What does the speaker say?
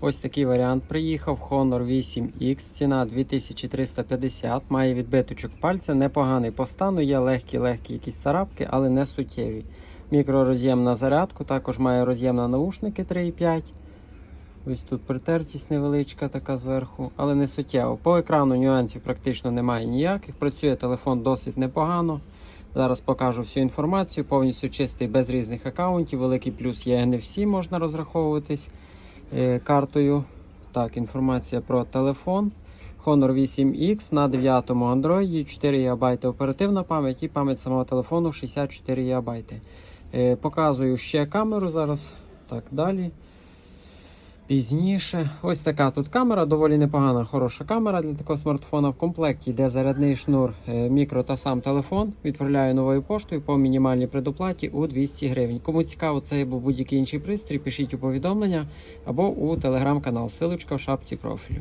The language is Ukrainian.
Ось такий варіант приїхав. Honor 8X, ціна 2350, має відбиточок пальця, непоганий по стану, є легкі-легкі якісь царапки, але не суттєві. Мікророз'єм на зарядку, також має роз'єм на наушники 3,5. Ось тут притертість невеличка така зверху, але не суттєво. По екрану нюансів практично немає ніяких. Працює телефон досить непогано. Зараз покажу всю інформацію, повністю чистий без різних аккаунтів. Великий плюс є NFC, можна розраховуватись картою. Так, інформація про телефон. Honor 8X на 9 Android, 4 ГБ оперативна пам'ять і пам'ять самого телефону 64 ГБ. Е, показую ще камеру зараз. Так, далі. Пізніше. Ось така тут камера, доволі непогана, хороша камера для такого смартфона. В комплекті йде зарядний шнур, е, мікро та сам телефон. Відправляю новою поштою по мінімальній предоплаті у 200 гривень. Кому цікаво цей або будь-який інший пристрій, пишіть у повідомлення або у телеграм-канал. Силочка в шапці профілю.